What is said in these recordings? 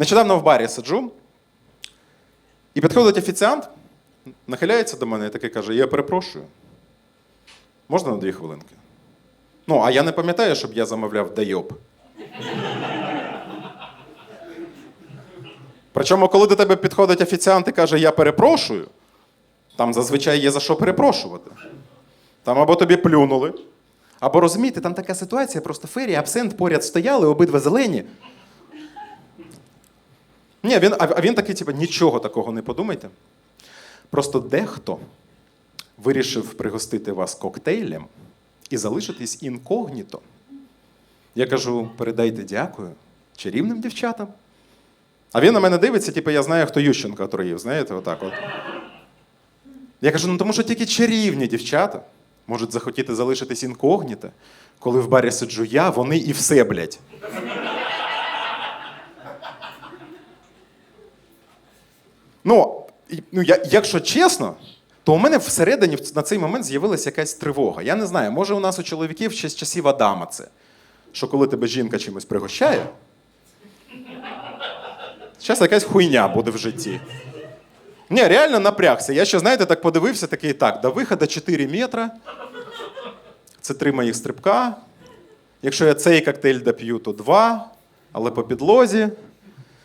Нещодавно в барі сиджу, і підходить офіціант, нахиляється до мене і такий каже: Я перепрошую. Можна на дві хвилинки? Ну, а я не пам'ятаю, щоб я замовляв дайоб. Причому, коли до тебе підходить офіціант і каже, я перепрошую, там зазвичай є за що перепрошувати. Там або тобі плюнули, або розумієте, там така ситуація, просто фері, абсент поряд стояли, обидва зелені. Ні, він, а він такий, типу, нічого такого не подумайте. Просто дехто вирішив пригостити вас коктейлем і залишитись інкогніто. Я кажу: передайте дякую чарівним дівчатам. А він на мене дивиться, типу, я знаю, хто Ющенко отруїв, знаєте, отак от. Я кажу, ну тому що тільки чарівні дівчата можуть захотіти залишитись інкогніто, коли в барі сиджу я, вони і все, блядь. Ну, ну я, якщо чесно, то у мене всередині на цей момент з'явилася якась тривога. Я не знаю, може у нас у чоловіків ще з часів Адама це. Що коли тебе жінка чимось пригощає, зараз якась хуйня буде в житті. Ні, реально напрягся. Я ще, знаєте, так подивився, такий так, до виходу 4 метра. Це три моїх стрибка. Якщо я цей коктейль доп'ю, то два, але по підлозі.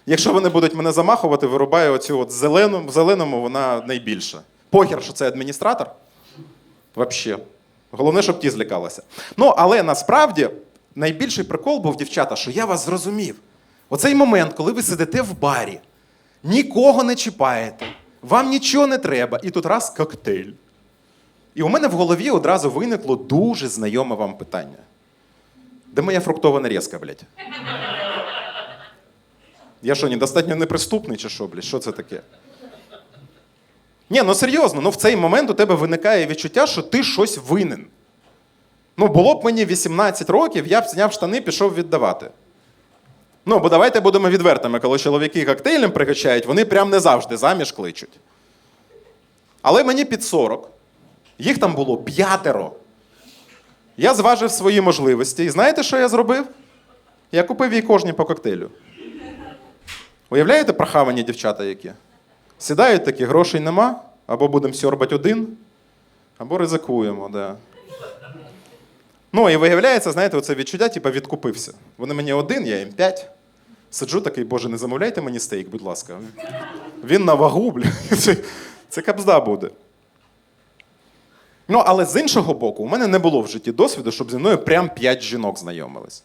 Якщо вони будуть мене замахувати, вирубаю оцю от зелену, в зеленому вона найбільша. Похер, що це адміністратор. Вообще. Головне, щоб ті злякалися. Ну, але насправді найбільший прикол був, дівчата, що я вас зрозумів. Оцей момент, коли ви сидите в барі, нікого не чіпаєте, вам нічого не треба, і тут раз коктейль. І у мене в голові одразу виникло дуже знайоме вам питання. Де моя фруктова нарізка, блядь? Я що, недостатньо неприступний чи що, блядь? Що це таке? Ні, ну серйозно, ну в цей момент у тебе виникає відчуття, що ти щось винен. Ну, було б мені 18 років, я б зняв штани, пішов віддавати. Ну, бо давайте будемо відвертими, коли чоловіки коктейлем пригощають, вони прям не завжди заміж кличуть. Але мені під 40, їх там було п'ятеро. Я зважив свої можливості. І знаєте, що я зробив? Я купив їй кожній по коктейлю. Уявляєте прохавані дівчата які? Сідають такі, грошей нема, або будемо сьорбати один, або ризикуємо, да. Ну, і виявляється, знаєте, оце відчуття, типу, відкупився. Вони мені один, я їм п'ять. Сиджу такий, боже, не замовляйте мені стейк, будь ласка. Він на вагу, бля. Це, це капзда буде. Ну, але з іншого боку, у мене не було в житті досвіду, щоб зі мною прям п'ять жінок знайомились.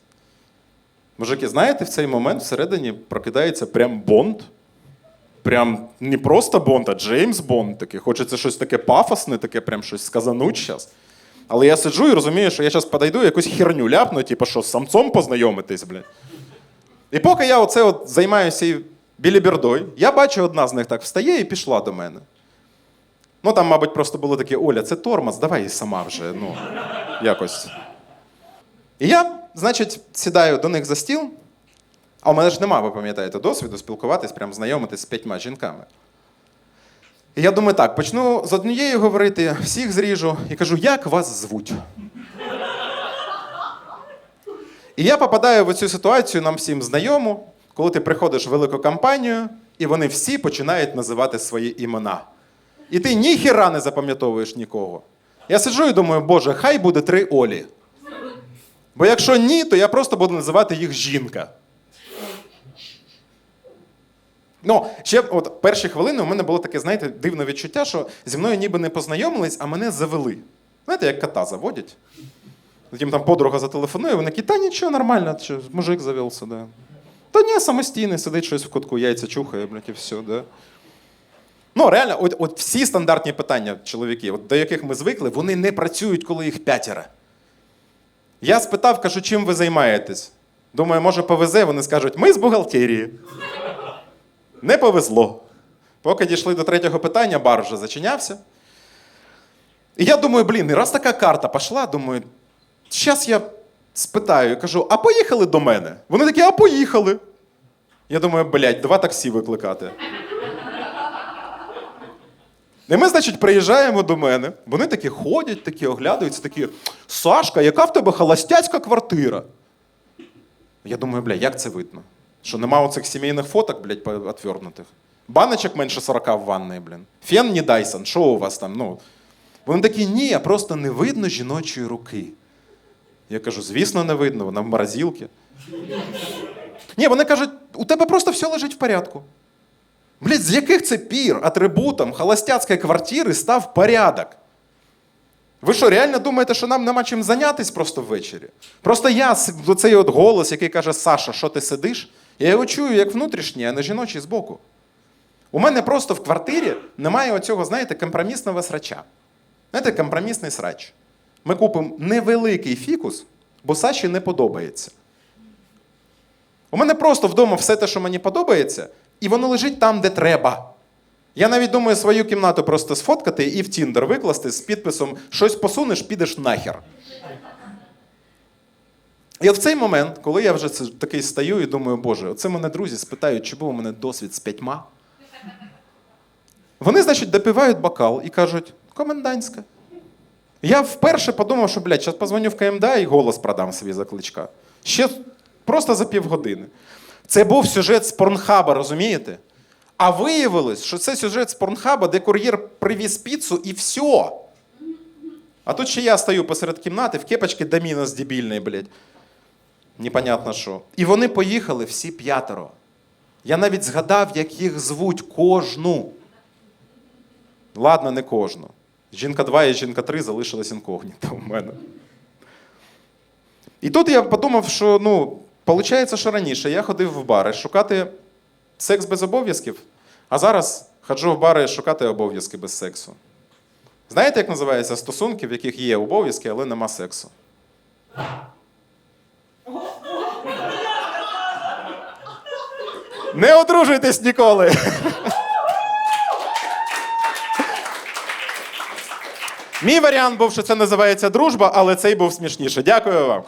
Мужики, знаєте, в цей момент всередині прокидається прям Бонд. Прям не просто Бонд, а Джеймс Бонд такий. Хочеться щось таке пафосне, таке прям щось сказануть зараз. Але я сиджу і розумію, що я зараз подойду якусь херню ляпну, типу, що з самцом познайомитись, блядь. І поки я оце от займаюся і білібердой, я бачу, одна з них так встає і пішла до мене. Ну там, мабуть, просто було таке: Оля, це тормоз, давай сама вже, ну, якось. І я, значить, сідаю до них за стіл, а у мене ж нема, ви пам'ятаєте, досвіду спілкуватись, прям знайомитись з п'ятьма жінками. І я думаю, так, почну з однією говорити, всіх зріжу і кажу, як вас звуть? І я попадаю в цю ситуацію нам всім знайому, коли ти приходиш в велику компанію, і вони всі починають називати свої імена. І ти ніхіра не запам'ятовуєш нікого. Я сиджу і думаю, боже, хай буде три Олі. Бо якщо ні, то я просто буду називати їх жінка. Ну, ще от перші хвилини у мене було таке, знаєте, дивне відчуття, що зі мною ніби не познайомились, а мене завели. Знаєте, як кота заводять. Потім там подруга зателефонує, вони такі, та нічого, нормально, мужик завелся, да. Та ні, самостійний, сидить щось в кутку, яйця чухає, блядь, і все, да. Ну, реально, от, от всі стандартні питання чоловіків, от, до яких ми звикли, вони не працюють, коли їх п'ятеро. Я спитав, кажу, чим ви займаєтесь? Думаю, може повезе, вони скажуть, ми з бухгалтерії. Не повезло. Поки дійшли до третього питання, бар вже зачинявся. І я думаю, блін, і раз така карта пішла, думаю, зараз я спитаю, кажу, а поїхали до мене? Вони такі, а поїхали. Я думаю, блядь, два таксі викликати. І ми, значить, приїжджаємо до мене. Вони такі ходять, такі оглядаються, такі, Сашка, яка в тебе холостяцька квартира? Я думаю, бля, як це видно? Що нема оцих сімейних фоток, блядь, отвернутих. Баночок менше 40 в ванної, блін. Фен не Дайсон, що у вас там? Ну. Вони такі, ні, просто не видно жіночої руки. Я кажу, звісно, не видно, вона в морозилці. Ні, вони кажуть, у тебе просто все лежить в порядку. Блядь, з яких це пір атрибутом холостяцької квартири став порядок? Ви що, реально думаєте, що нам нема чим зайнятися просто ввечері? Просто я, оцей от голос, який каже, Саша, що ти сидиш, я його чую як внутрішній, а не жіночий збоку. У мене просто в квартирі немає оцього, знаєте, компромісного срача. Знаєте, компромісний срач. Ми купимо невеликий фікус, бо Саші не подобається. У мене просто вдома все те, що мені подобається, і воно лежить там, де треба. Я навіть думаю свою кімнату просто сфоткати і в Тіндер викласти з підписом щось посунеш, підеш нахер. І в цей момент, коли я вже такий стою і думаю, Боже, оце мене друзі спитають, чи був у мене досвід з п'ятьма. Вони, значить, допивають бокал і кажуть, комендантська. Я вперше подумав, що, блядь, зараз позвоню в КМДА і голос продам собі за кличка. Ще просто за півгодини. Це був сюжет з порнхаба, розумієте? А виявилось, що це сюжет з порнхаба, де кур'єр привіз піцу і все. А тут ще я стою посеред кімнати в кепочці Домінос дебільний, блядь. Непонятно що. І вони поїхали всі п'ятеро. Я навіть згадав, як їх звуть кожну. Ладно, не кожну. Жінка 2 і жінка 3 залишилась інкогніто у мене. І тут я подумав, що ну, виходить, що раніше я ходив в бари шукати секс без обов'язків, а зараз ходжу в бари шукати обов'язки без сексу. Знаєте, як називаються стосунки, в яких є обов'язки, але нема сексу? Не одружуйтесь ніколи. Мій варіант був, що це називається дружба, але цей був смішніше. Дякую вам.